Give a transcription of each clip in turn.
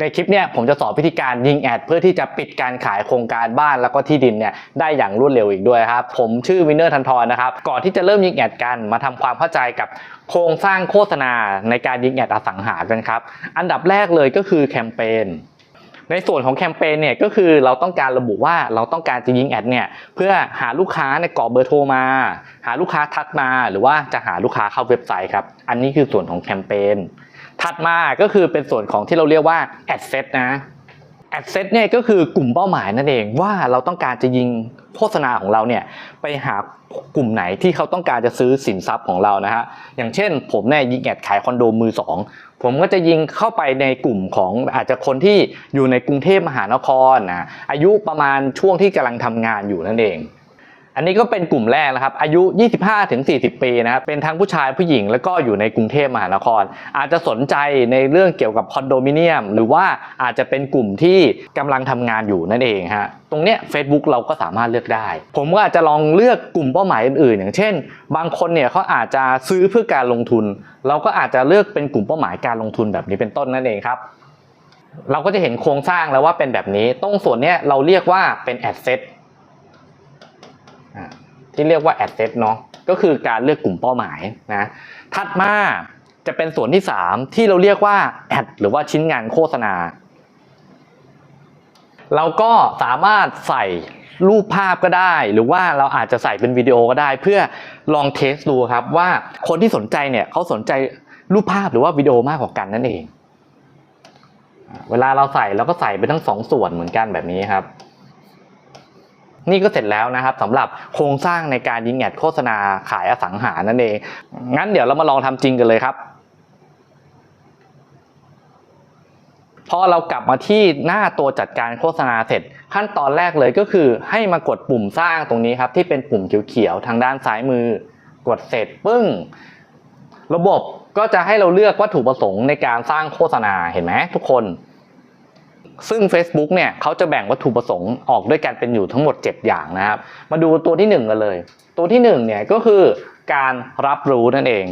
ในคลิปเนี่ยผมจะสอนวิธีการยิงแอดเพื่อที่จะปิดการขายโครงการบ้านแล้วก็ที่ดินเนี่ยได้อย่างรวดเร็วอีกด้วยครับ ผมชื่อวินเนอร์ทันทรนะครับ ก่อนที่จะเริ่มยิงแอดกันมาทำความเข้าใจกับโครงสร้างโฆษณาในการยิงแอดอสังหากันครับ อันดับแรกเลยก็คือแคมเปญในส่วนของแคมเปญเนี่ยก็คือเราต้องการระบุว่าเราต้องการจะยิงแอดเนี่ยเพื่อหาลูกค้าในกรอกเบอร์โทรมา หาลูกค้าทักมา หรือว่าจะหาลูกค้าเข้าเว็บไซต์ครับ อันนี้คือส่วนของแคมเปญ ถัดมาก็คือเป็นส่วนของที่เราเรียกว่าแอดเซตนะแอดเซตเนี่ยก็คือกลุ่มเป้าหมายนั่นเองว่าเราต้องการจะยิงโฆษณาของเราเนี่ยไปหากลุ่มไหนที่เขาต้องการจะซื้อสินทรัพย์ของเรานะฮะอย่างเช่น ผมเนี่ยยิงแอดขายคอนโดมือสองผมก็จะยิงเข้าไปในกลุ่มของอาจจะคนที่อยู่ในกรุงเทพมหานครนะอายุประมาณช่วงที่กำลังทำงานอยู่นั่นเอง อันนี้ก็เป็นกลุ่มแรกนะครับ อายุ 25-40 ปีนะครับ เป็นทั้งผู้ชายผู้หญิงแล้วก็อยู่ในกรุงเทพมหานคร อาจจะสนใจในเรื่องเกี่ยวกับคอนโดมิเนียม หรือว่าอาจจะเป็นกลุ่มที่กำลังทำงานอยู่นั่นเองฮะ ตรงเนี้ย Facebook เราก็สามารถเลือกได้ ผมก็อาจจะลองเลือกกลุ่มเป้าหมายอื่นๆ อย่างเช่น บางคนเนี่ยเขาอาจจะซื้อเพื่อการลงทุน เราก็อาจจะเลือกเป็นกลุ่มเป้าหมายการลงทุนแบบนี้เป็นต้นนั่นเองครับเราก็จะเห็นโครงสร้างแล้วว่าเป็นแบบนี้ ตรงส่วนเนี้ยเราเรียกว่าเป็นแอดเซต ที่เรียกว่า Ad Set เนาะก็คือการเลือกกลุ่มเป้าหมายนะถัดมาจะเป็นส่วนที่ 3 ที่เราเรียกว่า Ad หรือว่าชิ้นงานโฆษณา เราก็สามารถใส่รูปภาพก็ได้ หรือว่าเราอาจจะใส่เป็นวิดีโอก็ได้ เพื่อลองเทสดูครับว่าคนที่สนใจเนี่ยเขาสนใจรูปภาพหรือว่าวิดีโอมากกว่ากันนั่นเอง เวลาเราใส่เราก็ใส่ไปทั้งสองส่วนเหมือนกันแบบนี้ครับ นี่ก็เสร็จแล้วนะครับสำหรับโครงสร้างในการยิงแอดโฆษณาขายอสังหานั่นเอง งั้นเดี๋ยวเรามาลองทำจริงกันเลยครับพอเรากลับมาที่หน้าตัวจัดการโฆษณาเสร็จ ขั้นตอนแรกเลยก็คือให้มากดปุ่มสร้างตรงนี้ครับที่เป็นปุ่มเขียวๆทางด้านซ้ายมือ กดเสร็จปึ้ง ระบบก็จะให้เราเลือกวัตถุประสงค์ในการสร้างโฆษณาเห็นไหมทุกคน ซึ่ง Facebook เนี่ยเขาจะแบ่งวัตถุประสงค์ออกด้วยกันเป็นอยู่ทั้งหมด 7 อย่างนะครับ มาดูตัวที่ 1 กันเลย ตัวที่1เนี่ยก็คือการรับรู้นั่นเอง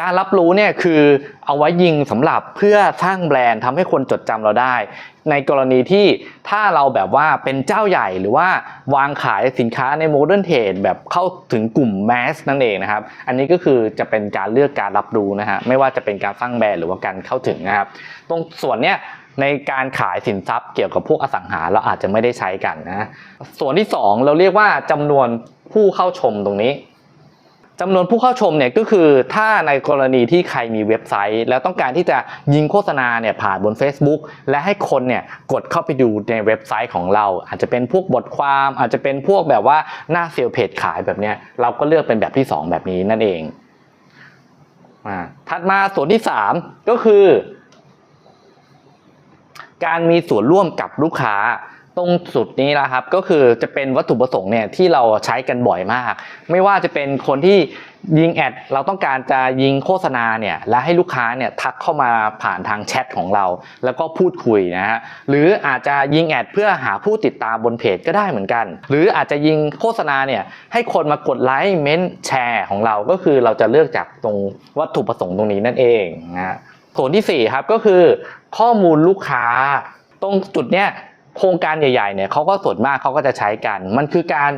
การรับรู้เนี่ยคือเอาไว้ยิงสำหรับเพื่อสร้างแบรนด์ทำให้คนจดจำเราได้ ในกรณีที่ถ้าเราแบบว่าเป็นเจ้าใหญ่หรือว่าวางขายสินค้าในโมเดิร์นเทรดแบบเข้าถึงกลุ่มแมสนั่นเองนะครับ อันนี้ก็คือจะเป็นการเลือกการรับรู้นะฮะไม่ว่าจะเป็นการสร้างแบรนด์หรือว่าการเข้าถึงนะครับ ตรงส่วนเนี้ย ในการขายสินทรัพย์เกี่ยวกับพวกอสังหาเราอาจจะไม่ได้ใช้กันนะส่วนที่ 2 เราเรียกว่าจำนวนผู้เข้าชมตรงนี้จำนวนผู้เข้าชมเนี่ยก็คือถ้าในกรณีที่ใครมีเว็บไซต์ แล้วต้องการที่จะยิงโฆษณาเนี่ยผ่านบน Facebook และให้คนเนี่ยกดเข้าไปดูในเว็บไซต์ของเรา อาจจะเป็นพวกบทความ อาจจะเป็นพวกแบบว่าหน้าเซลล์เพจขายแบบเนี้ยเราก็เลือกเป็นแบบที่ 2 แบบนี้นั่นเองอ่าถัดมาส่วนที่ 3 ก็คือ การมีส่วนร่วมกับลูกค้าตรงสุดนี้นะครับก็คือจะเป็นวัตถุประสงค์เนี่ยที่เราใช้กันบ่อยมาก ไม่ว่าจะเป็นคนที่ยิงแอดเราต้องการจะยิงโฆษณาเนี่ยและให้ลูกค้าเนี่ยทักเข้ามาผ่านทางแชทของเรา แล้วก็พูดคุยนะฮะหรืออาจจะยิงแอดเพื่อหาผู้ติดตามบนเพจก็ได้เหมือนกัน หรืออาจจะยิงโฆษณาเนี่ยให้คนมากดไลค์เม้นแชร์ของเราก็คือเราจะเลือกจากตรงวัตถุประสงค์ตรงนี้นั่นเองนะฮะส่วนที่สี่ครับก็คือ ข้อมูลลูกค้า ตรงจุดเนี้ยโครงการใหญ่ๆเนี่ยเขาก็ส่วนมากเขาก็จะใช้กัน มันคือการ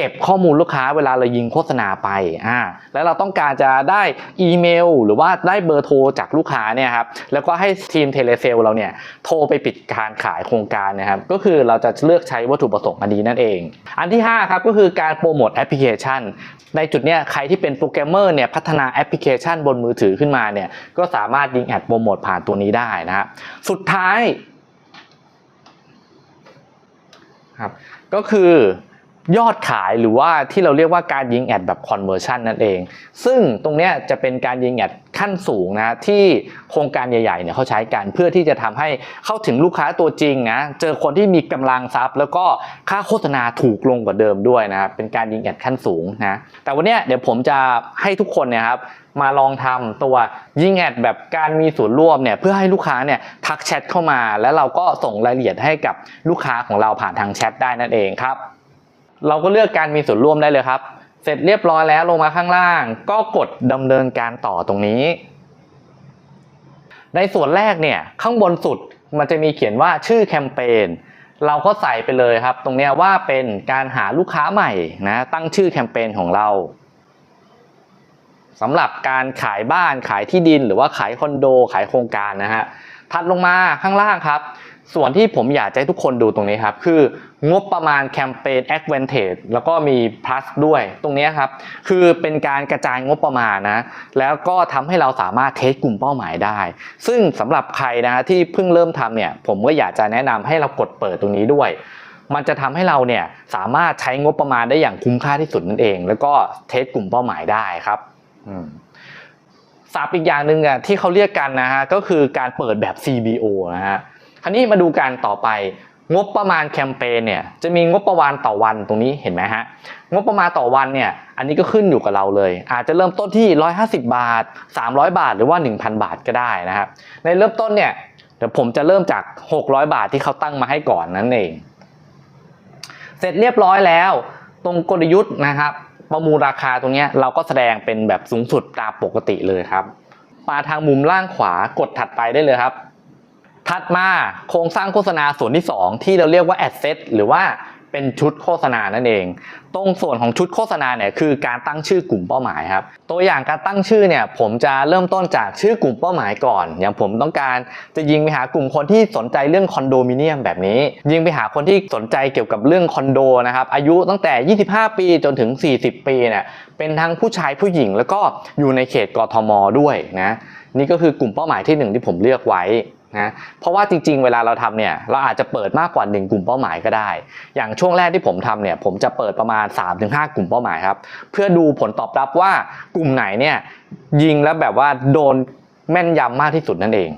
ก็บข้อมูลลูกค้าเวลาเรายิงโฆษณาไปอ่าแล้วเราต้องการจะได้อีเมล หรือว่าได้เบอร์โทรจากลูกค้าเนี่ยครับแล้วก็ให้ทีมเทเลเซลเราเนี่ยโทรไปปิดการขายโครงการนะครับก็คือเราจะเลือกใช้วัตถุประสงค์อันนี้นั่นเอง อันที่5ครับก็คือการโปรโมทแอปพลิเคชัน ในจุดเนี้ยใครที่เป็นโปรแกรมเมอร์เนี่ยพัฒนาแอปพลิเคชันบนมือถือขึ้นมาเนี่ยก็สามารถยิงแอดโปรโมทผ่านตัวนี้ได้นะครับสุดท้ายครับก็คือ ยอดขายหรือว่าที่เราเรียกว่าการยิงแอดแบบ conversion นั่นเอง ซึ่งตรงนี้จะเป็นการยิงแอดขั้นสูงนะที่โครงการใหญ่ๆเนี่ยเขาใช้กันเพื่อที่จะทำให้เข้าถึงลูกค้าตัวจริงนะเจอคนที่มีกำลังทรัพย์ แล้วก็ค่าโฆษณาถูกลงกว่าเดิมด้วยนะเป็นการยิงแอดขั้นสูงนะแต่วันนี้เดี๋ยวผมจะให้ทุกคนเนี่ยครับมาลองทำตัวยิงแอดแบบการมีส่วนร่วมเนี่ยเพื่อให้ลูกค้าเนี่ยทักแชทเข้ามา แล้วเราก็ส่งรายละเอียดให้กับลูกค้าของเราผ่านทางแชทได้นั่นเองครับ เราก็เลือกการมีส่วนร่วมได้เลยครับ เสร็จเรียบร้อยแล้วลงมาข้างล่าง ก็กดดำเนินการต่อตรงนี้ ในส่วนแรกเนี่ยข้างบนสุดมันจะมีเขียนว่าชื่อแคมเปญเราก็ใส่ไปเลยครับ ตรงนี้ว่าเป็นการหาลูกค้าใหม่นะตั้งชื่อแคมเปญของเราสำหรับการขายบ้านขายที่ดินหรือว่าขายคอนโด ขายโครงการนะฮะถัดลงมาข้างล่างครับ ส่วนที่ผมอยากจะให้ทุกคนดูตรงนี้ครับ คืองบประมาณแคมเปญ Advantage แล้วก็มี plus ด้วยตรงนี้ครับ คือเป็นการกระจายงบประมาณนะ แล้วก็ทำให้เราสามารถเทสกลุ่มเป้าหมายได้ ซึ่งสำหรับใครนะฮะที่เพิ่งเริ่มทำเนี่ย ผมก็อยากจะแนะนำให้เรากดเปิดตรงนี้ด้วย มันจะทำให้เราเนี่ยสามารถใช้งบประมาณได้อย่างคุ้มค่าที่สุดนั่นเอง แล้วก็เทสกลุ่มเป้าหมายได้ครับอืมศัพท์อีกอย่างหนึ่งอะที่เขาเรียกกันนะฮะก็คือการเปิดแบบ CBO นะฮะ คราวนี้มาดูกันต่อไป งบประมาณแคมเปญเนี่ยจะมีงบประมาณต่อวันตรงนี้เห็นไหมฮะงบประมาณต่อวันเนี่ยอันนี้ก็ขึ้นอยู่กับเราเลย อาจจะเริ่มต้นที่ 150 บาท 300 บาทหรือว่า 1,000 บาทก็ได้นะครับในเริ่มต้นเนี่ยเดี๋ยวผมจะเริ่มจาก 600 บาทที่เขาตั้งมาให้ก่อนนั่นเอง เสร็จเรียบร้อยแล้ว ตรงกลยุทธ์นะครับประมูลราคาตรงนี้เราก็แสดงเป็นแบบสูงสุดตามปกติเลยครับมาทางมุมล่างขวากดถัดไปได้เลยครับ ถัดมาโครงสร้างโฆษณาส่วนที่ 2 ที่เราเรียกว่า Ad Set หรือว่าเป็นชุดโฆษณานั่นเอง ตรงส่วนของชุดโฆษณาเนี่ยคือการตั้งชื่อกลุ่มเป้าหมายครับ ตัวอย่างการตั้งชื่อเนี่ยผมจะเริ่มต้นจากชื่อกลุ่มเป้าหมายก่อน อย่างผมต้องการจะยิงไปหากลุ่มคนที่สนใจเรื่องคอนโดมิเนียมแบบนี้ ยิงไปหาคนที่สนใจเกี่ยวกับเรื่องคอนโดนะครับ อายุตั้งแต่ 25 ปีจนถึง 40 ปีเนี่ย เป็นทั้งผู้ชายผู้หญิง แล้วก็อยู่ในเขตกทมด้วยนะ นี่ก็คือกลุ่มเป้าหมายที่หนึ่งที่ผมเลือกไว้ นะเพราะว่าจริง ๆ เวลาเราทำเนี่ยเราอาจจะเปิดมากกว่า 1 กลุ่มเป้าหมายก็ได้ อย่างช่วงแรกที่ผมทำเนี่ยผมจะเปิดประมาณ 3-5 กลุ่มเป้าหมายครับเพื่อดูผลตอบรับว่ากลุ่มไหนเนี่ยยิงแล้วแบบว่าโดนแม่นยำมากที่สุดนั่นเอง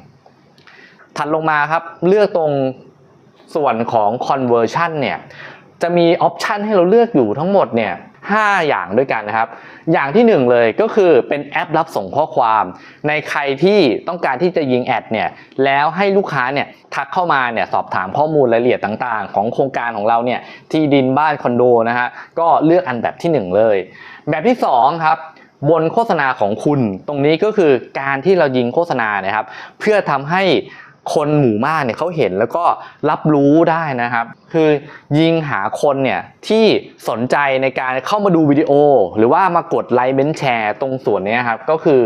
ถัดลงมาครับเลือกตรงส่วนของ conversion เนี่ยจะมีออปชันให้เราเลือกอยู่ทั้งหมดเนี่ย 5 อย่างด้วยกันนะครับ อย่างที่หนึ่งเลยก็คือเป็นแอปรับส่งข้อความ ในใครที่ต้องการที่จะยิงแอดเนี่ยแล้วให้ลูกค้าเนี่ยทักเข้ามาเนี่ยสอบถามข้อมูลรายละเอียดต่างๆ ของโครงการของเราเนี่ยที่ดินบ้านคอนโดนะฮะก็เลือกอันแบบที่หนึ่งเลย แบบที่สองครับบนโฆษณาของคุณ ตรงนี้ก็คือการที่เรายิงโฆษณานะครับ เพื่อทำให้ คนหมู่มากเนี่ยเขาเห็นแล้วก็รับรู้ได้นะครับ คือยิงหาคนเนี่ยที่สนใจในการเข้ามาดูวิดีโอ หรือว่ามากดไลค์เมนแชร์ตรงส่วนนี้ครับก็คือ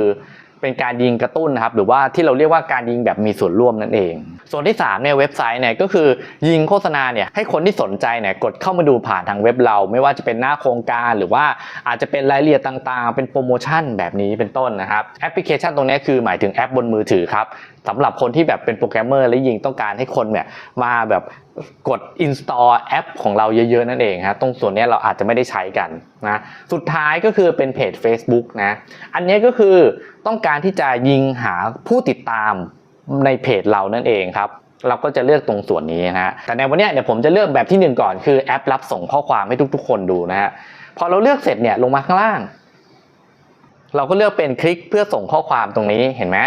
เป็นการยิงกระตุ้นนะครับหรือว่าที่เราเรียกว่าการยิงแบบมีส่วนร่วมนั่นเอง ส่วนที่3เนี่ยเว็บไซต์เนี่ยก็คือยิงโฆษณาเนี่ยให้คนที่สนใจเนี่ยกดเข้ามาดูผ่านทางเว็บเรา ไม่ว่าจะเป็นหน้าโครงการหรือว่าอาจจะเป็นรายละเอียดต่างๆ เป็นโปรโมชั่นแบบนี้เป็นต้นนะครับแอปพลิเคชันตรงนี้คือหมายถึงแอปบนมือถือครับสำหรับคนที่แบบเป็นโปรแกรมเมอร์และยิงต้องการให้คนเนี่ยมาแบบ กด install แอปของเราเยอะ ๆ นั่นเองฮะตรงส่วนนี้เราอาจจะไม่ได้ใช้กันนะสุดท้ายก็คือเป็นเพจ Facebook นะอันนี้ก็คือต้องการที่จะยิงหาผู้ติดตามในเพจเรานั่นเองครับเราก็จะเลือกตรงส่วนนี้นะฮะแต่ในวันนี้เดี๋ยวผมจะเลือกแบบที่หนึ่งก่อน คือแอปรับส่งข้อความให้ทุก ๆ คนดูนะฮะพอเราเลือกเสร็จเนี่ยลงมาข้างล่าง เราก็เลือกเป็นคลิกเพื่อส่งข้อความตรงนี้เห็นไหม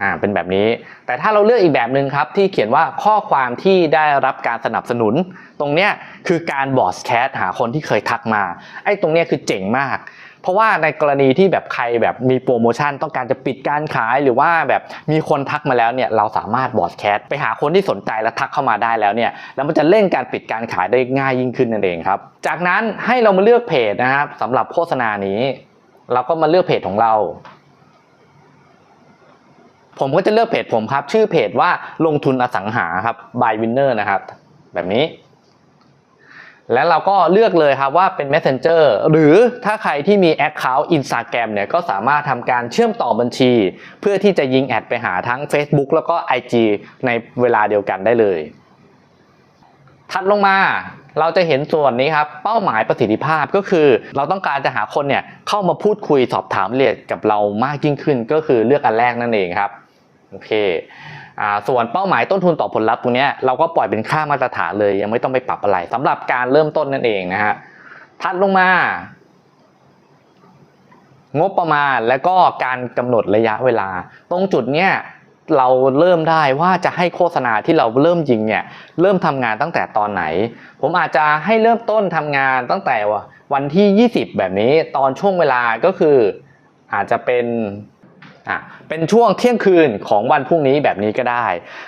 อ่าเป็นแบบนี้ แต่ถ้าเราเลือกอีกแบบหนึ่งครับ ที่เขียนว่าข้อความที่ได้รับการสนับสนุน ตรงเนี้ยคือการบอสแคสหาคนที่เคยทักมาไอ้ตรงเนี้ยคือเจ๋งมากเพราะว่าในกรณีที่แบบใครแบบมีโปรโมชั่นต้องการจะปิดการขายหรือว่าแบบมีคนทักมาแล้วเนี่ยเราสามารถบอสแคสไปหาคนที่สนใจและทักเข้ามาได้แล้วเนี่ยแล้วมันจะเร่งการปิดการขายได้ง่ายยิ่งขึ้นนั่นเองครับ จากนั้นให้เรามาเลือกเพจนะครับสำหรับโฆษณานี้ เราก็มาเลือกเพจของเรา ผมก็จะเลือกเพจผมครับ ชื่อเพจว่าลงทุนอสังหาครับ by winner นะครับ แบบนี้ แล้วเราก็เลือกเลยครับว่าเป็น Messenger หรือถ้าใครที่มี Account Instagram เนี่ยก็สามารถทำการเชื่อมต่อบัญชี เพื่อที่จะยิงแอดไปหาทั้ง Facebook แล้วก็ IG ในเวลาเดียวกันได้เลยถัดลงมาเราจะเห็นส่วนนี้ครับ เป้าหมายประสิทธิภาพก็คือ เราต้องการจะหาคนเนี่ยเข้ามาพูดคุยสอบถามรายละเอียดกับเรามากยิ่งขึ้น ก็คือเลือกอันแรกนั่นเองครับ โอเคอ่าส่วนเป้าหมายต้นทุนต่อผลลัพธ์ตรงนี้เราก็ปล่อยเป็นค่ามาตรฐานเลย ยังไม่ต้องไปปรับอะไรสำหรับการเริ่มต้นนั่นเองนะฮะถัดลงมา งบประมาณและก็การกำหนดระยะเวลา ตรงจุดเนี้ยเราเริ่มได้ว่าจะให้โฆษณาที่เราเริ่มยิงเนี่ยเริ่มทำงานตั้งแต่ตอนไหน ผมอาจจะให้เริ่มต้นทำงานตั้งแต่วันที่ 20 แบบนี้ตอนช่วงเวลาก็คืออาจจะเป็น อะเป็นช่วงเที่ยงคืนของวันพรุ่งนี้แบบนี้ก็ได้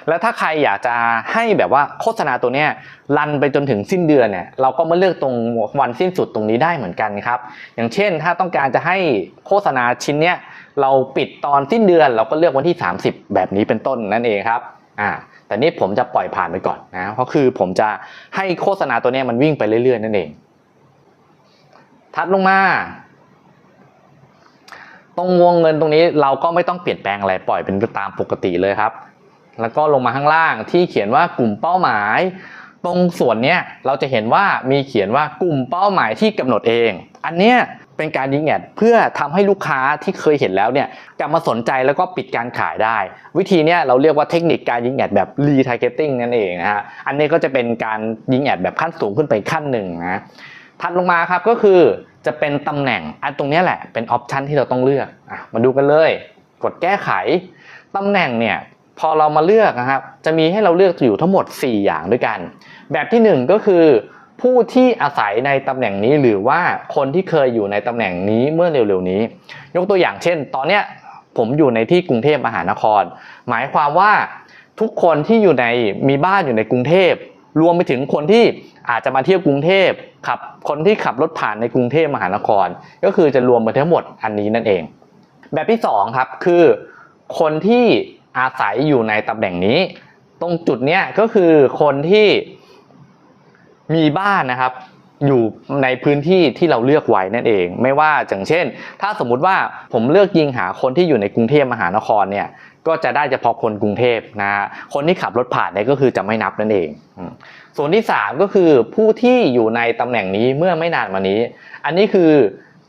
แล้วถ้าใครอยากจะให้แบบว่าโฆษณาตัวเนี้ยรันไปจนถึงสิ้นเดือนเนี่ยเราก็มาเลือกตรงวันสิ้นสุดตรงนี้ได้เหมือนกันครับ อย่างเช่นถ้าต้องการจะให้โฆษณาชิ้นเนี้ยเราปิดตอนสิ้นเดือน เราก็เลือกวันที่ 30 แบบนี้เป็นต้นนั่นเองครับอ่าแต่นี่ผมจะปล่อยผ่านไปก่อนนะเพราะคือผมจะให้โฆษณาตัวเนี้ยมันวิ่งไปเรื่อยๆ นั่นเองถัดลงมา ตรงวงเงินตรงนี้เราก็ไม่ต้องเปลี่ยนแปลงอะไรปล่อยเป็นตามปกติเลยครับ แล้วก็ลงมาข้างล่างที่เขียนว่ากลุ่มเป้าหมาย ตรงส่วนนี้เราจะเห็นว่ามีเขียนว่ากลุ่มเป้าหมายที่กำหนดเอง อันเนี้ยเป็นการยิงแอดเพื่อทำให้ลูกค้าที่เคยเห็นแล้วเนี่ยกลับมาสนใจแล้วก็ปิดการขายได้ วิธีเนี้ยเราเรียกว่าเทคนิคการยิงแอดแบบ retargeting นั่นเองนะฮะอันนี้ก็จะเป็นการยิงแอดแบบขั้นสูงขึ้นไปขั้นหนึ่งนะ ถัดลงมาครับก็คือจะเป็นตำแหน่งอันตรงนี้แหละเป็นออปชันที่เราต้องเลือกอมาดูกันเลย กดแก้ไขตำแหน่งเนี่ยพอเรามาเลือกนะครับ จะมีให้เราเลือกอยู่ทั้งหมด 4 อย่างด้วยกัน แบบที่ 1 ก็คือ ผู้ที่อาศัยในตำแหน่งนี้หรือว่าคนที่เคยอยู่ในตำแหน่งนี้เมื่อเร็วๆนี้ ยกตัวอย่างเช่น ตอนเนี้ยผมอยู่ในที่กรุงเทพมหานคร หมายความว่าทุกคนที่อยู่ในมีบ้านอยู่ในกรุงเทพ รวมไปถึงคนที่อาจจะมาเที่ยวกรุงเทพขับคนที่ขับรถผ่านในกรุงเทพมหานคร ก็คือจะรวมมาทั้งหมดอันนี้นั่นเอง แบบที่สองครับคือคนที่อาศัยอยู่ในตำแหน่งนี้ ตรงจุดเนี้ยก็คือคนที่มีบ้านนะครับอยู่ในพื้นที่ที่เราเลือกไว้นั่นเอง ไม่ว่าอย่างเช่น ถ้าสมมุติว่าผมเลือกยิงหาคนที่อยู่ในกรุงเทพมหานครเนี่ย ก็จะได้เฉพาะคนกรุงเทพนะคนที่ขับรถผ่านเนี่ยก็คือจะไม่นับนั่นเอง ส่วนที่ 3 ก็คือผู้ที่อยู่ในตำแหน่งนี้เมื่อไม่นานมานี้ อันนี้คือ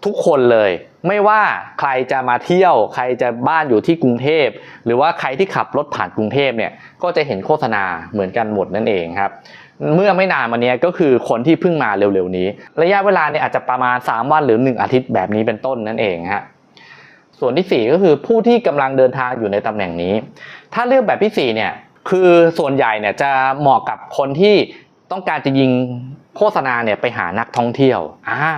ทุกคนเลย ไม่ว่าใครจะมาเที่ยว ใครจะบ้านอยู่ที่กรุงเทพ หรือว่าใครที่ขับรถผ่านกรุงเทพเนี่ยก็จะเห็นโฆษณาเหมือนกันหมดนั่นเองครับเมื่อไม่นานมานี้ก็คือคนที่เพิ่งมาเร็วๆนี้ ระยะเวลาเนี่ยอาจจะประมาณ 3 วันหรือ 1 อาทิตย์แบบนี้เป็นต้นนั่นเองฮะ ส่วนที่ 4 ก็คือผู้ที่กำลังเดินทางอยู่ในตำแหน่งนี้ ถ้าเลือกแบบที่4เนี่ยคือส่วนใหญ่เนี่ยจะเหมาะกับคนที่ต้องการจะยิงโฆษณาเนี่ยไปหานักท่องเที่ยวอ่า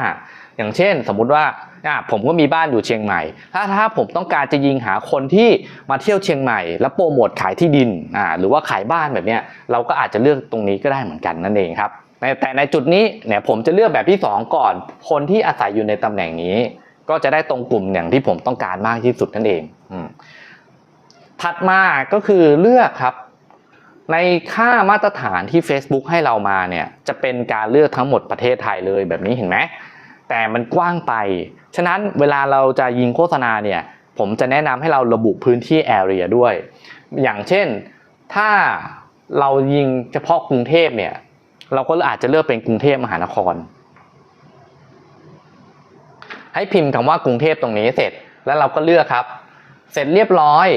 อย่างเช่น สมมุติว่าอะผมก็มีบ้านอยู่เชียงใหม่ ถ้าถ้าผมต้องการจะยิงหาคนที่มาเที่ยวเชียงใหม่ แล้วโปรโมทขายที่ดินอ่าหรือว่าขายบ้านแบบเนี้ยเราก็อาจจะเลือกตรงนี้ก็ได้เหมือนกันนั่นเองครับแต่แต่ในจุดนี้เนี่ยผมจะเลือกแบบที่ 2 ก่อน คนที่อาศัยอยู่ในตำแหน่งนี้ ก็จะได้ตรงกลุ่มอย่างที่ผมต้องการมากที่สุดนั่นเองถัดมาก็คือเลือกครับ ในค่ามาตรฐานที่ Facebook ให้เรามาเนี่ย จะเป็นการเลือกทั้งหมดประเทศไทยเลยแบบนี้เห็นไหมแต่มันกว้างไป ฉะนั้นเวลาเราจะยิงโฆษณาเนี่ย ผมจะแนะนำให้เราระบุพื้นที่ area ด้วย อย่างเช่น ถ้าเรายิงเฉพาะกรุงเทพเนี่ย เราก็อาจจะเลือกเป็นกรุงเทพมหานคร ให้พิมพ์คำว่ากรุงเทพตรงนี้เสร็จ แล้วเราก็เลือกครับ เสร็จเรียบร้อย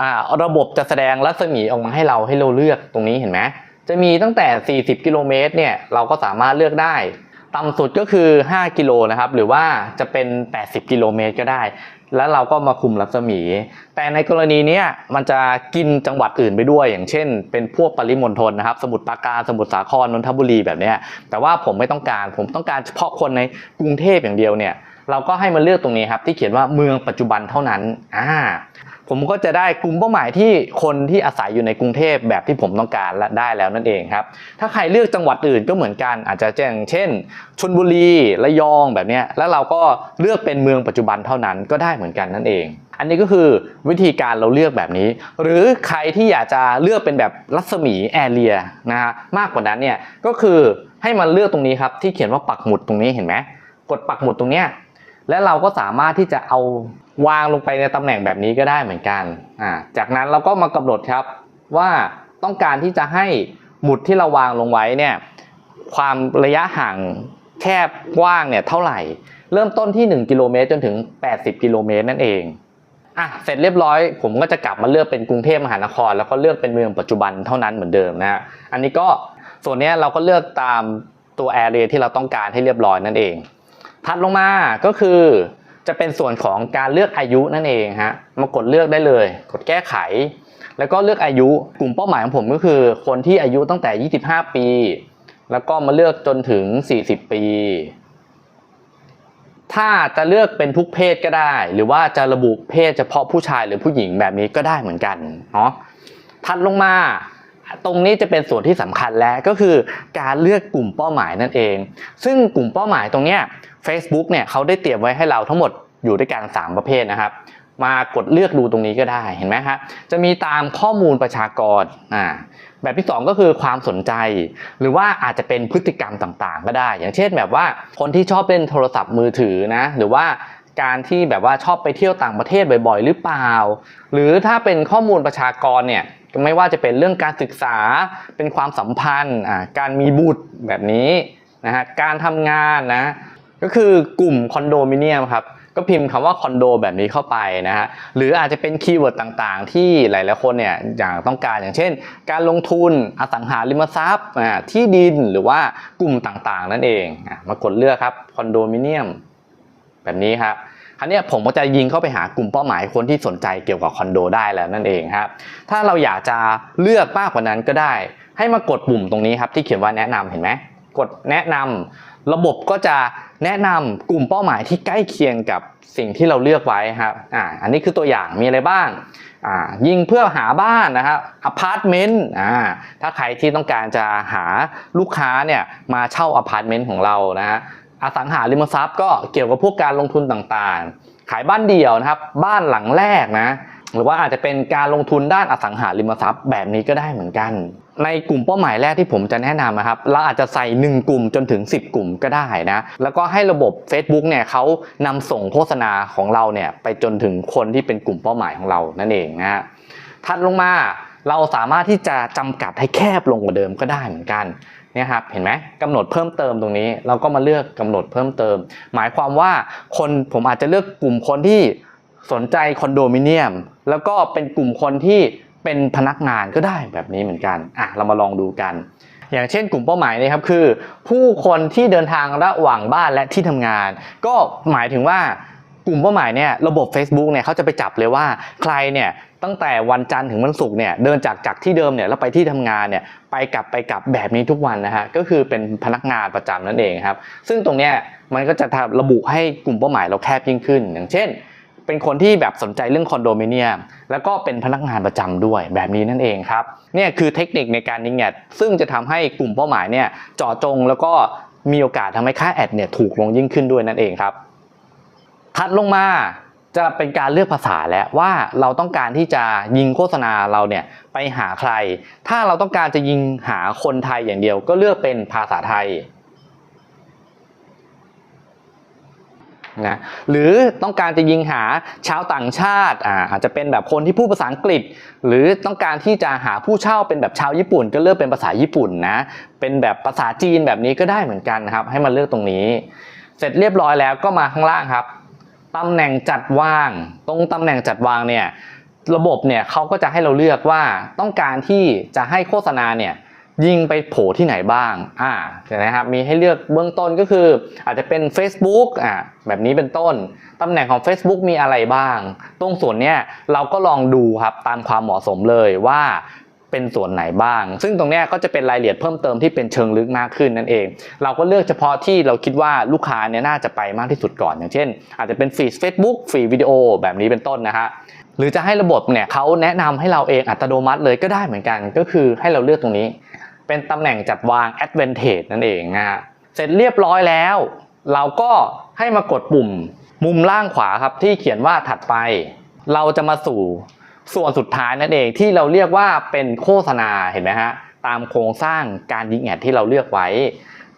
อ่าระบบจะแสดงรัศมีออกมาให้เราให้เราเลือกตรงนี้เห็นไหมจะมีตั้งแต่ 40 กิโลเมตรเนี่ยเราก็สามารถเลือกได้ต่ำสุดก็คือ 5 กิโลนะครับ หรือว่าจะเป็น 80 กิโลเมตรก็ได้ แล้วเราก็มาคุมรัศมี แต่ในกรณีนี้มันจะกินจังหวัดอื่นไปด้วย อย่างเช่น เป็นพวกปริมณฑลนะครับ สมุทรปราการ สมุทรสาคร นนทบุรีแบบนี้ แต่ว่าผมไม่ต้องการ ผมต้องการเฉพาะคนในกรุงเทพอย่างเดียวเนี่ย เราก็ให้มาเลือกตรงนี้ครับที่เขียนว่าเมืองปัจจุบันเท่านั้นอ่าผมก็จะได้กลุ่มเป้าหมายที่คนที่อาศัยอยู่ในกรุงเทพแบบที่ผมต้องการและได้แล้วนั่นเองครับ ถ้าใครเลือกจังหวัดอื่นก็เหมือนกันอาจจะอย่างเช่นชลบุรีระยองแบบนี้แล้วเราก็เลือกเป็นเมืองปัจจุบันเท่านั้นก็ได้เหมือนกันนั่นเอง อันนี้ก็คือวิธีการเราเลือกแบบนี้ หรือใครที่อยากจะเลือกเป็นแบบรัศมีแอเรียนะฮะมากกว่านั้นเนี่ยก็คือให้มันเลือกตรงนี้ครับที่เขียนว่าปักหมุดตรงนี้เห็นไหมกดปักหมุดตรงเนี้ย และเราก็สามารถที่จะเอาวางลงไปในตำแหน่งแบบนี้ก็ได้เหมือนกันอ่าจากนั้นเราก็มากำหนดครับว่าต้องการที่จะให้หมุดที่เราวางลงไว้เนี่ยความระยะห่างแคบกว้างเนี่ยเท่าไหร่ เริ่มต้นที่ 1 กิโลเมตรจนถึง 80 กิโลเมตรนั่นเองอะเสร็จเรียบร้อย ผมก็จะกลับมาเลือกเป็นกรุงเทพมหานคร แล้วก็เลือกเป็นเมืองปัจจุบันเท่านั้นเหมือนเดิมนะอันนี้ก็ส่วนนี้เราก็เลือกตามตัวแอเรียที่เราต้องการให้เรียบร้อยนั่นเอง ถัดลงมาก็คือจะเป็นส่วนของการเลือกอายุนั่นเองฮะมากดเลือกได้เลย กดแก้ไข แล้วก็เลือกอายุกลุ่มเป้าหมายของผมก็คือ คนที่อายุตั้งแต่ 25 ปี แล้วก็มาเลือกจนถึง 40 ปี ถ้าจะเลือกเป็นทุกเพศก็ได้ หรือว่าจะระบุเพศเฉพาะผู้ชายหรือผู้หญิงแบบนี้ก็ได้เหมือนกันเนาะถัดลงมาตรงนี้จะเป็นส่วนที่สำคัญแล้วก็คือการเลือกกลุ่มเป้าหมายนั่นเอง ซึ่งกลุ่มเป้าหมายตรงเนี้ย Facebook เนี่ยเขาได้เตรียมไว้ให้เราทั้งหมดอยู่ด้วยกัน 3 ประเภทนะครับ มากดเลือกดูตรงนี้ก็ได้เห็นไหมครับจะมีตามข้อมูลประชากรอ่าแบบที่ 2 ก็คือความสนใจ หรือว่าอาจจะเป็นพฤติกรรมต่างๆ ก็ได้ อย่างเช่นแบบว่าคนที่ชอบเล่นโทรศัพท์มือถือนะหรือว่าการที่แบบว่าชอบไปเที่ยวต่างประเทศบ่อยๆ หรือเปล่า หรือถ้าเป็นข้อมูลประชากรเนี่ยไม่ว่าจะเป็นเรื่องการศึกษาเป็นความสัมพันธ์การมีบุตรแบบนี้นะฮะการทำงานนะ ก็คือกลุ่มคอนโดมิเนียมครับก็พิมพ์คำว่าคอนโดแบบนี้เข้าไปนะฮะหรืออาจจะเป็นคีย์เวิร์ดต่างๆ ที่หลายๆคนเนี่ยอย่างต้องการอย่างเช่น การลงทุนอสังหาริมทรัพย์ที่ดินหรือว่ากลุ่มต่างๆ นั่นเองมากดเลือกครับคอนโดมิเนียมแบบนี้ครับคราวนี้ผมก็จะยิงเข้าไปหากลุ่มเป้าหมายคนที่สนใจเกี่ยวกับคอนโดได้แล้วนั่นเองครับถ้าเราอยากจะเลือกมากกว่านั้นก็ได้ ให้มากดปุ่มตรงนี้ครับที่เขียนว่าแนะนำเห็นไหมกดแนะนำระบบก็จะ แนะนำกลุ่มเป้าหมายที่ใกล้เคียงกับสิ่งที่เราเลือกไว้ครับอ่าอันนี้คือตัวอย่างมีอะไรบ้างอ่ายิงเพื่อหาบ้านนะครับอพาร์ตเมนต์อ่าถ้าใครที่ต้องการจะหาลูกค้าเนี่ยมาเช่าอพาร์ตเมนต์ของเรานะฮะอสังหาริมทรัพย์ก็เกี่ยวกับพวกการลงทุนต่างๆ ขายบ้านเดี่ยวนะครับ บ้านหลังแรกนะหรือว่าอาจจะเป็นการลงทุนด้านอสังหาริมทรัพย์แบบนี้ก็ได้เหมือนกัน ในกลุ่มเป้าหมายแรกที่ผมจะแนะนำนะครับ เราอาจจะใส่ 1 กลุ่มจนถึง 10 กลุ่มก็ได้นะ แล้วก็ให้ระบบ Facebook เนี่ยเขานำส่งโฆษณาของเราเนี่ยไปจนถึงคนที่เป็นกลุ่มเป้าหมายของเรานั่นเองนะฮะถัดลงมาเราสามารถที่จะจำกัดให้แคบลงกว่าเดิมก็ได้เหมือนกันเนี่ยครับเห็นไหมกำหนดเพิ่มเติมตรงนี้ เราก็มาเลือกกำหนดเพิ่มเติม หมายความว่าคนผมอาจจะเลือกกลุ่มคนที่สนใจคอนโดมิเนียม แล้วก็เป็นกลุ่มคนที่ เป็นพนักงานก็ได้แบบนี้เหมือนกันอะเรามาลองดูกัน อย่างเช่นกลุ่มเป้าหมายนี้ครับคือ ผู้คนที่เดินทางระหว่างบ้านและที่ทำงาน ก็หมายถึงว่ากลุ่มเป้าหมายเนี่ยระบบ Facebook เนี่ยเขาจะไปจับเลยว่าใครเนี่ยตั้งแต่วันจันทร์ถึงวันศุกร์เนี่ยเดินจากจากที่เดิมเนี่ยแล้วไปที่ทำงานเนี่ยไปกลับไปกลับแบบนี้ทุกวันนะฮะก็คือเป็นพนักงานประจำนั่นเองครับซึ่งตรงเนี้ยมันก็จะระบุให้กลุ่มเป้าหมายเราแคบยิ่งขึ้น อย่างเช่น เป็นคนที่แบบสนใจเรื่องคอนโดมิเนียม แล้วก็เป็นพนักงานประจำด้วยแบบนี้นั่นเองครับเนี่ยคือเทคนิคในการยิงแอดซึ่งจะทำให้กลุ่มเป้าหมายเนี่ยเจาะจงแล้วก็มีโอกาสทำให้ค่าแอดเนี่ยถูกลงยิ่งขึ้นด้วยนั่นเองครับถัดลงมาจะเป็นการเลือกภาษาแล้วว่าเราต้องการที่จะยิงโฆษณาเราเนี่ยไปหาใคร ถ้าเราต้องการจะยิงหาคนไทยอย่างเดียว ก็เลือกเป็นภาษาไทย นะหรือต้องการจะยิงหาชาวต่างชาติอ่าอาจจะเป็นแบบคนที่พูดภาษาอังกฤษ หรือต้องการที่จะหาผู้เช่าเป็นแบบชาวญี่ปุ่น ก็เลือกเป็นภาษาญี่ปุ่นนะเป็นแบบภาษาจีนแบบนี้ก็ได้เหมือนกันนะครับ ให้มาเลือกตรงนี้ เสร็จเรียบร้อยแล้วก็มาข้างล่างครับตำแหน่งจัดวาง ตรงตำแหน่งจัดวางเนี่ยระบบเนี่ยเขาก็จะให้เราเลือกว่าต้องการที่จะให้โฆษณาเนี่ย ยิงไปโผล่ที่ไหนบ้าง อ่าเห็นไหมครับ มีให้เลือกเบื้องต้นก็คือ อาจจะเป็น Facebook อ่าแบบนี้เป็นต้น ตำแหน่งของ Facebook มีอะไรบ้าง ตรงส่วนเนี้ยเราก็ลองดูครับตามความเหมาะสมเลยว่าเป็นส่วนไหนบ้าง ซึ่งตรงเนี้ยก็จะเป็นรายละเอียดเพิ่มเติมที่เป็นเชิงลึกมากขึ้นนั่นเอง เราก็เลือกเฉพาะที่เราคิดว่าลูกค้าเนี่ยน่าจะไปมากที่สุดก่อน อย่างเช่น อาจจะเป็นฟีด Facebook ฟีดวิดีโอแบบนี้เป็นต้นนะฮะ หรือจะให้ระบบเนี่ยเขาแนะนำให้เราเองอัตโนมัติเลยก็ได้เหมือนกัน ก็คือให้เราเลือกตรงนี้ เป็นตำแหน่งจัดวาง Advantage นั่นเองนะฮะเสร็จเรียบร้อยแล้ว เราก็ให้มากดปุ่มมุมล่างขวาครับที่เขียนว่าถัดไป เราจะมาสู่ส่วนสุดท้ายนั่นเองที่เราเรียกว่าเป็นโฆษณาเห็นไหมฮะตามโครงสร้างการยิงแอดที่เราเลือกไว้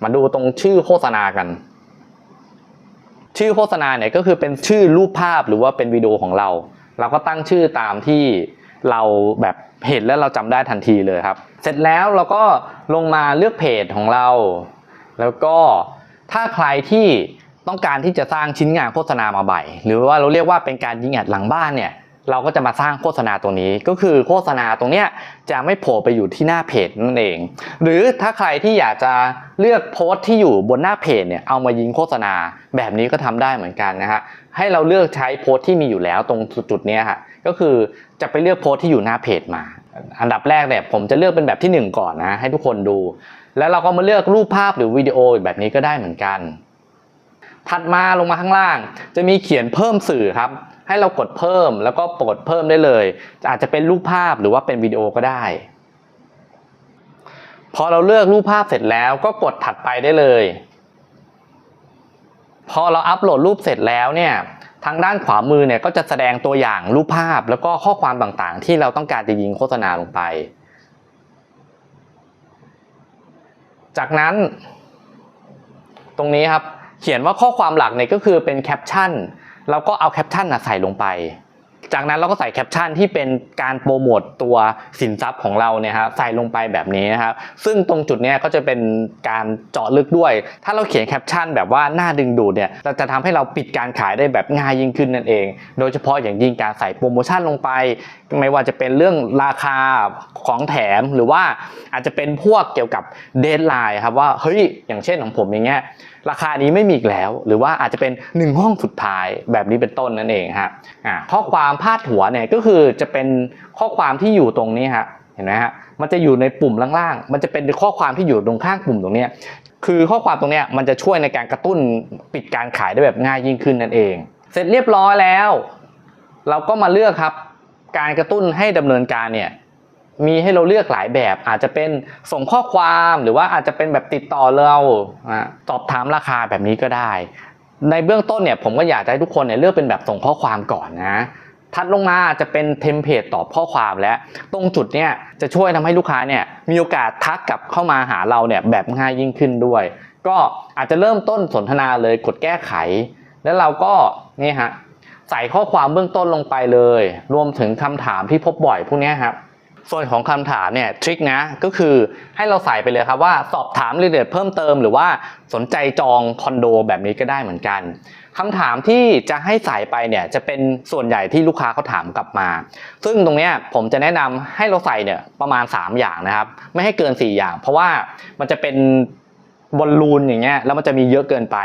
มาดูตรงชื่อโฆษณากัน ชื่อโฆษณาเนี่ยก็คือเป็นชื่อรูปภาพหรือว่าเป็นวิดีโอของเรา เราก็ตั้งชื่อตามที่ เราแบบเห็นแล้วเราจำได้ทันทีเลยครับ เสร็จแล้วเราก็ลงมาเลือกเพจของเรา แล้วก็ถ้าใครที่ต้องการที่จะสร้างชิ้นงานโฆษณามาใหม่หรือว่าเราเรียกว่าเป็นการยิงแอดหลังบ้านเนี่ยเราก็จะมาสร้างโฆษณาตรงนี้ ก็คือโฆษณาตรงเนี้ยจะไม่โผล่ไปอยู่ที่หน้าเพจนั่นเอง หรือถ้าใครที่อยากจะเลือกโพสต์ที่อยู่บนหน้าเพจเนี่ยเอามายิงโฆษณาแบบนี้ก็ทำได้เหมือนกันนะฮะให้เราเลือกใช้โพสต์ที่มีอยู่แล้วตรงจุดๆเนี้ยฮะ ก็คือจะไปเลือกโพสต์ที่อยู่หน้าเพจมา อันดับแรกเนี่ยผมจะเลือกเป็นแบบที่หนึ่งก่อนนะให้ทุกคนดู แล้วเราก็มาเลือกรูปภาพหรือวิดีโอแบบนี้ก็ได้เหมือนกัน ถัดมาลงมาข้างล่าง จะมีเขียนเพิ่มสื่อครับ ให้เรากดเพิ่มแล้วก็กดเพิ่มได้เลย อาจจะเป็นรูปภาพหรือว่าเป็นวิดีโอก็ได้พอเราเลือกรูปภาพเสร็จแล้วก็กดถัดไปได้เลย พอเราอัปโหลดรูปเสร็จแล้วเนี่ยางด้านขวามือเนี่ยก็จะแสดงตัวอย่างรูปภาพแล้วก็ข้อความต่างๆ ที่เราต้องการจะยิงโฆษณาลงไป จากนั้น ตรงนี้ครับเขียนว่าข้อความหลักเนี่ยก็คือเป็นแคปชั่นแล้วก็เอาแคปชั่นน่ะใส่ลงไป จากนั้นเราก็ใส่แคปชั่นที่เป็นการโปรโมตตัวสินทรัพย์ของเราเนี่ยครับใส่ลงไปแบบนี้นะครับซึ่งตรงจุดเนี้ยก็จะเป็นการเจาะลึกด้วย ถ้าเราเขียนแคปชั่นแบบว่าน่าดึงดูดเนี่ยเราจะทำให้เราปิดการขายได้แบบง่ายยิ่งขึ้นนั่นเอง โดยเฉพาะอย่างยิ่งการใส่โปรโมชั่นลงไป ไม่ว่าจะเป็นเรื่องราคาของแถมหรือว่าอาจจะเป็นพวกเกี่ยวกับเดทไลน์ครับว่าเฮ้ยอย่างเช่นของผมอย่างเงี้ยราคานี้ไม่มีอีกแล้ว หรือว่าอาจจะเป็น 1 ห้องสุดท้ายแบบนี้เป็นต้นนั่นเองฮะข้อความพาดหัวเนี่ยก็คือจะเป็นข้อความที่อยู่ตรงนี้ฮะเห็นไหมฮะมันจะอยู่ในปุ่มล่างๆ มันจะเป็นข้อความที่อยู่ตรงข้างปุ่มตรงนี้คือข้อความตรงนี้มันจะช่วยในการกระตุ้นปิดการขายได้แบบง่ายยิ่งขึ้นนั่นเอง เสร็จเรียบร้อยแล้ว เราก็มาเลือกครับ การกระตุ้นให้ดำเนินการเนี่ย มีให้เราเลือกหลายแบบ อาจจะเป็นส่งข้อความหรือว่าอาจจะเป็นแบบติดต่อเราอะสอบถามราคาแบบนี้ก็ได้ ในเบื้องต้นเนี่ยผมก็อยากจะให้ทุกคนเนี่ยเลือกเป็นแบบส่งข้อความก่อนนะถัดลงมาจะเป็นเทมเพลตตอบข้อความและ ตรงจุดเนี่ยจะช่วยทำให้ลูกค้าเนี่ยมีโอกาสทักกลับเข้ามาหาเราเนี่ยแบบง่ายยิ่งขึ้นด้วย ก็อาจจะเริ่มต้นสนทนาเลยกดแก้ไข แล้วเราก็นี่ฮะใส่ข้อความเบื้องต้นลงไปเลย รวมถึงคำถามที่พบบ่อยพวกนี้ครับ ส่วนของคำถามเนี่ยทริคนะก็คือให้เราใส่ไปเลยครับว่าสอบถามรายละเอียดเพิ่มเติมหรือว่าสนใจจองคอนโดแบบนี้ก็ได้เหมือนกันคำถามที่จะให้ใส่ไปเนี่ยจะเป็นส่วนใหญ่ที่ลูกค้าเขาถามกลับมา ซึ่งตรงเนี้ยผมจะแนะนำให้เราใส่เนี่ยประมาณ 3 อย่างนะครับ ไม่ให้เกิน 4 อย่าง เพราะว่ามันจะเป็น บอลลูนอย่างเงี้ยแล้วมันจะมีเยอะเกินไป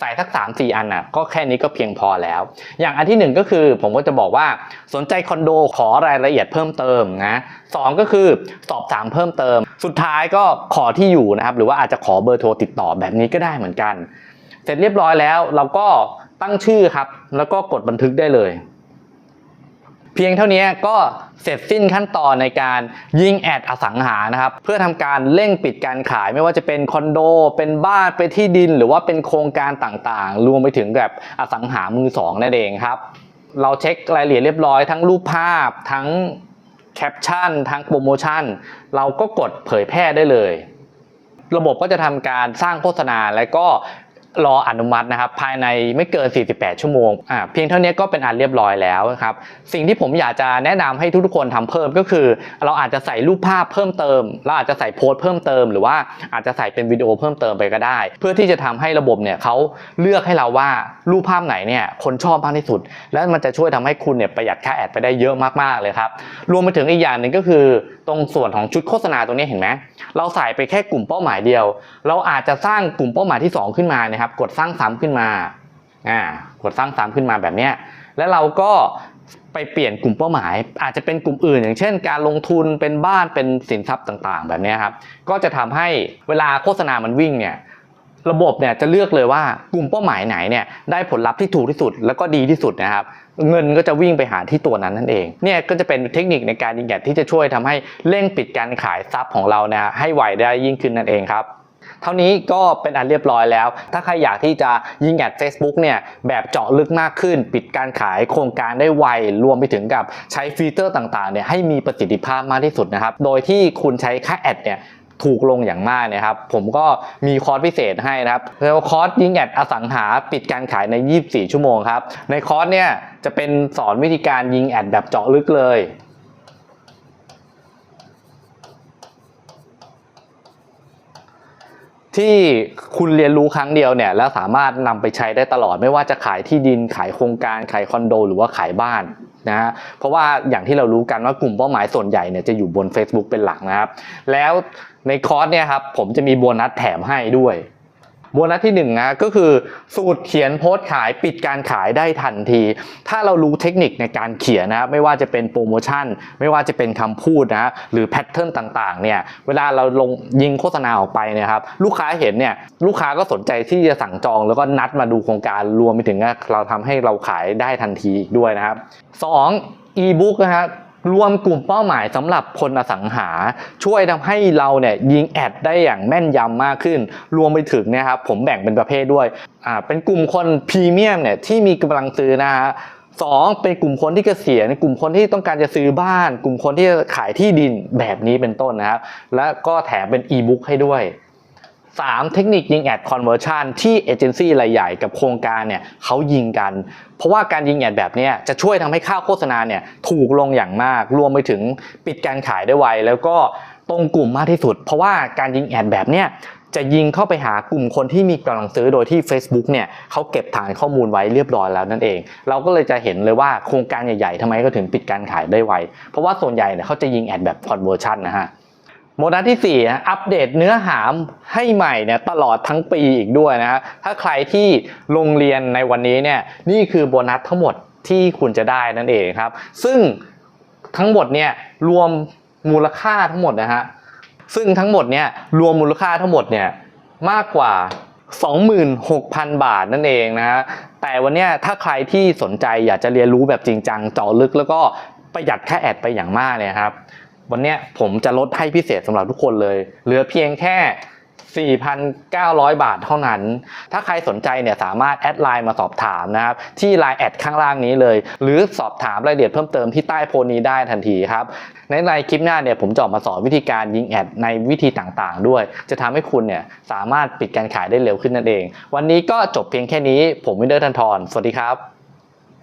ใส่สัก 3 4 อันน่ะก็แค่นี้ก็เพียงพอแล้ว อย่างอันที่หนึ่งก็คือผมก็จะบอกว่าสนใจคอนโดขอรายละเอียดเพิ่มเติมนะสองก็คือสอบถามเพิ่มเติม สุดท้ายก็ขอที่อยู่นะครับหรือว่าอาจจะขอเบอร์โทรติดต่อแบบนี้ก็ได้เหมือนกัน เสร็จเรียบร้อยแล้วเราก็ตั้งชื่อครับ แล้วก็กดบันทึกได้เลย เพียงเท่านี้ก็เสร็จสิ้นขั้นตอนในการยิงแอดอสังหานะครับ เพื่อทำการเร่งปิดการขายไม่ว่าจะเป็นคอนโด เป็นบ้านเป็นที่ดิน หรือว่าเป็นโครงการต่างๆ รวมไปถึงแบบอสังหามือสองนั่นเองครับ เราเช็ครายละเอียดเรียบร้อยทั้งรูปภาพทั้งแคปชั่นทั้งโปรโมชั่น เราก็กดเผยแพร่ได้เลย ระบบก็จะทำการสร้างโฆษณาและก็ รออนุมัตินะครับภายในไม่เกิน 48 ชั่วโมงอ่าเพียงเท่านี้ก็เป็นอันเรียบร้อยแล้วครับสิ่งที่ผมอยากจะแนะนำให้ทุกๆคนทำเพิ่มก็คือ เราอาจจะใส่รูปภาพเพิ่มเติม เราอาจจะใส่โพสต์เพิ่มเติม หรือว่าอาจจะใส่เป็นวิดีโอเพิ่มเติมไปก็ได้ เพื่อที่จะทำให้ระบบเนี่ยเขาเลือกให้เราว่ารูปภาพไหนเนี่ยคนชอบมากที่สุด แล้วมันจะช่วยทำให้คุณเนี่ยประหยัดค่าแอดไปได้เยอะมากๆเลยครับรวมไปถึงอีกอย่างหนึ่งก็คือ ตรงส่วนของชุดโฆษณาตรงนี้เห็นไหมเราใส่ไปแค่กลุ่มเป้าหมายเดียว เราอาจจะสร้างกลุ่มเป้าหมายที่ 2 ขึ้นมานะครับกดสร้างซ้ำขึ้นมาอ่ากดสร้างซ้ำขึ้นมาแบบนี้แล้วเราก็ไปเปลี่ยนกลุ่มเป้าหมาย อาจจะเป็นกลุ่มอื่น อย่างเช่น การลงทุนเป็นบ้านเป็นสินทรัพย์ต่างๆ แบบนี้ครับก็จะทำให้เวลาโฆษณามันวิ่งเนี่ยระบบเนี่ยจะเลือกเลยว่ากลุ่มเป้าหมายไหนเนี่ยได้ผลลัพธ์ที่ถูกที่สุดแล้วก็ดีที่สุดนะครับเงินก็จะวิ่งไปหาที่ตัวนั้นนั่นเองเนี่ยก็จะเป็นเทคนิคในการยิงแอดที่จะช่วยทำให้เร่งปิดการขายทรัพย์ของเรานะให้ไวได้ยิ่งขึ้นนั่นเองครับ เท่านี้ก็เป็นอันเรียบร้อยแล้ว ถ้าใครอยากที่จะยิงแอด Facebook เนี่ยแบบเจาะลึกมากขึ้น ปิดการขายโครงการได้ไว รวมไปถึงกับใช้ฟีเจอร์ต่างๆเนี่ยให้มีประสิทธิภาพมากที่สุดนะครับ โดยที่คุณใช้ค่าแอดเนี่ยถูกลงอย่างมากนะครับ ผมก็มีคอร์สพิเศษให้นะครับแล้วคอร์สยิงแอดอสังหาปิดการขายใน 24 ชั่วโมงครับ ในคอร์สเนี่ยจะเป็นสอนวิธีการยิงแอดแบบเจาะลึกเลย ที่คุณเรียนรู้ครั้งเดียวเนี่ยแล้วสามารถนำไปใช้ได้ตลอดไม่ว่าจะขายที่ดินขายโครงการขายคอนโด หรือว่าขายบ้านนะฮะเพราะว่าอย่างที่เรารู้กันว่ากลุ่มเป้าหมายส่วนใหญ่เนี่ยจะอยู่บน Facebook เป็นหลักนะครับ แล้วในคอร์สเนี่ยครับผมจะมีโบนัสแถมให้ด้วย โบนัสที่หนึ่งนะก็คือสูตรเขียนโพสต์ขายปิดการขายได้ทันที ถ้าเรารู้เทคนิคในการเขียนนะไม่ว่าจะเป็นโปรโมชั่น ไม่ว่าจะเป็นคำพูดนะหรือแพทเทิร์นต่างๆเนี่ยเวลาเราลงยิงโฆษณาออกไปนะครับลูกค้าเห็นเนี่ยลูกค้าก็สนใจที่จะสั่งจอง แล้วก็นัดมาดูโครงการรวมไปถึงเราทำให้เราขายได้ทันทีอีกด้วยนะครับสองอีบุ๊กนะครับ รวมกลุ่มเป้าหมายสำหรับคนอสังหา ช่วยทำให้เราเนี่ยยิงแอดได้อย่างแม่นยำมากขึ้น รวมไปถึงเนะครับผมแบ่งเป็นประเภทด้วยอ่าเป็นกลุ่มคนพรีเมียมเนี่ยที่มีกำลังซื้อนะฮะสองเป็นกลุ่มคนที่เกษียณกลุ่มคนที่ต้องการจะซื้อบ้าน กลุ่มคนที่จะขายที่ดินแบบนี้เป็นต้นนะครับ และก็แถมเป็นอีบุ๊กให้ด้วย 3. เทคนิคยิงแอดคอนเวอร์ชันที่เอเจนซี่รายใหญ่กับโครงการเนี่ยเขายิงกันเพราะว่าการยิงแอดแบบนี้จะช่วยทำให้ค่าโฆษณาเนี่ยถูกลงอย่างมาก รวมไปถึงปิดการขายได้ไว แล้วก็ตรงกลุ่มมากที่สุด เพราะว่าการยิงแอดแบบเนี้ยจะยิงเข้าไปหากลุ่มคนที่มีกำลังซื้อโดยที่ Facebook เนี่ยเขาเก็บฐานข้อมูลไว้เรียบร้อยแล้วนั่นเอง เราก็เลยจะเห็นเลยว่าโครงการใหญ่ๆทำไมก็ถึงปิดการขายได้ไว เพราะว่าส่วนใหญ่เนี่ยเขาจะยิงแอดแบบคอนเวอร์ชันนะฮะ โมนัสที่4นะอัปเดตเนื้อหาให้ใหม่เนี่ยตลอดทั้งปีอีกด้วยนะฮะถ้าใครที่ลงเรียนในวันนี้เนี่ยนี่คือโบนัสทั้งหมดที่คุณจะได้นั่นเองครับ ซึ่งทั้งหมดเนี่ยรวมมูลค่าทั้งหมดนะฮะซึ่งทั้งหมดเนี่ยรวมมูลค่าทั้งหมดเนี่ยมากกว่า 26,000 บาทนั่นเองนะฮะแต่วันนี้ถ้าใครที่สนใจอยากจะเรียนรู้แบบจริงจังเจาะลึกแล้วก็ประหยัดค่าแอดไปอย่างมากเนี่ยครับ วันนี้ผมจะลดให้พิเศษสำหรับทุกคนเลย เหลือเพียงแค่ 4,900 บาทเท่านั้น ถ้าใครสนใจเนี่ยสามารถแอดไลน์มาสอบถามนะครับ ที่ไลน์แอดข้างล่างนี้เลย หรือสอบถามรายละเอียดเพิ่มเติมที่ใต้โพนี้ได้ทันทีครับ ในในคลิปหน้าเนี่ยผมจะออกมาสอนวิธีการยิงแอดในวิธีต่างๆ ด้วย จะทำให้คุณเนี่ยสามารถปิดการขายได้เร็วขึ้นนั่นเอง วันนี้ก็จบเพียงแค่นี้ ผมวินเดอร์ทันทรสวัสดีครับ